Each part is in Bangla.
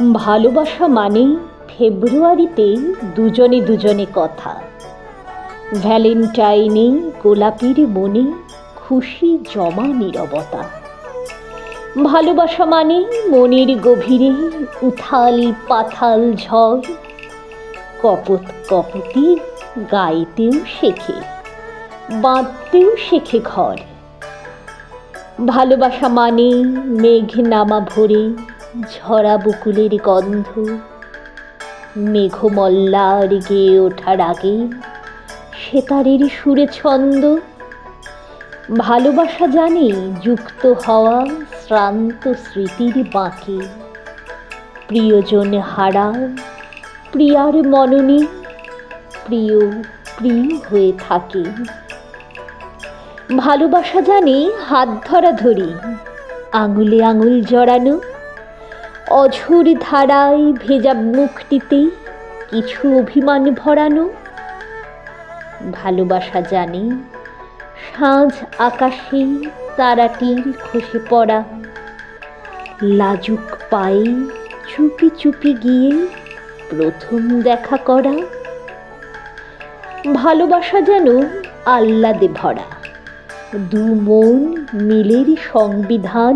ভালোবাসা মানেই ফেব্রুয়ারিতে দুজনে দুজনে কথা। ভ্যালেন্টাইনে গোলাপির মনে খুশি জমা নীরবতা। ভালোবাসা মানে মনের গভীরে উথাল পাথাল ঝড়। কপত কপতি গাইতেও শেখে, বাঁধতেও শেখে ঘর। ভালোবাসা মানে মেঘ নামা ভরে ঝরা বকুলের গন্ধ, মেঘমল্লার গেয়ে ওঠার আগে সেতারের সুরে ছন্দ। ভালোবাসা জানে যুক্ত হওয়া শ্রান্ত স্মৃতির বাঁকে। প্রিয়জন হারা, প্রিয়ার মননে প্রিয় প্রিয় হয়ে থাকে। ভালোবাসা জানে হাত ধরা ধরি, আঙুলে আঙুল জড়ানো অঝোর ধারায় ভেজা মুখটিতে কিছু অভিমান ভরানো। ভালোবাসা জানে সাঁঝ আকাশে তারাটির খসে পড়া। লাজুক পায়ে চুপি চুপি গিয়ে প্রথম দেখা করা। ভালোবাসা যেন আহ্লাদে ভরা। দু মন মিলের সংবিধান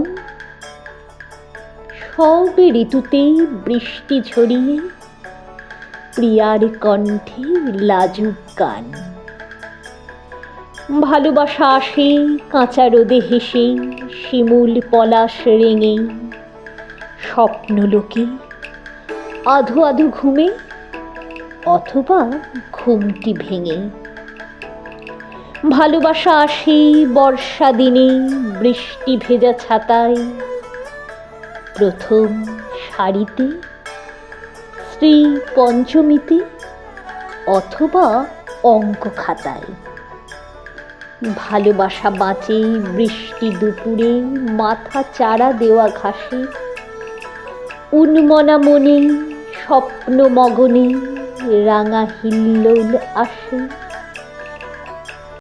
সব ঋতুতেই বৃষ্টি ঝরিয়ে প্রিয়ার কণ্ঠে লাজুক গান। ভালোবাসা আসে কাঁচা রোদে হেসে, শিমুল পলাশ রেঙে। স্বপ্নলোকে আধো আধো ঘুমে অথবা ঘুমটি ভেঙে। ভালোবাসা আসে বর্ষা দিনে, বৃষ্টি ভেজা ছাতায়। প্রথম সারিতে শ্রী পঞ্চমীতে অথবা অঙ্ক খাতায়। ভালোবাসা বাঁচে বৃষ্টি দুপুরে, মাথা চারা দেওয়া ঘাসে, উন্মনা মনে স্বপ্ন মগনে, রাঙা হিল্লোল আসে।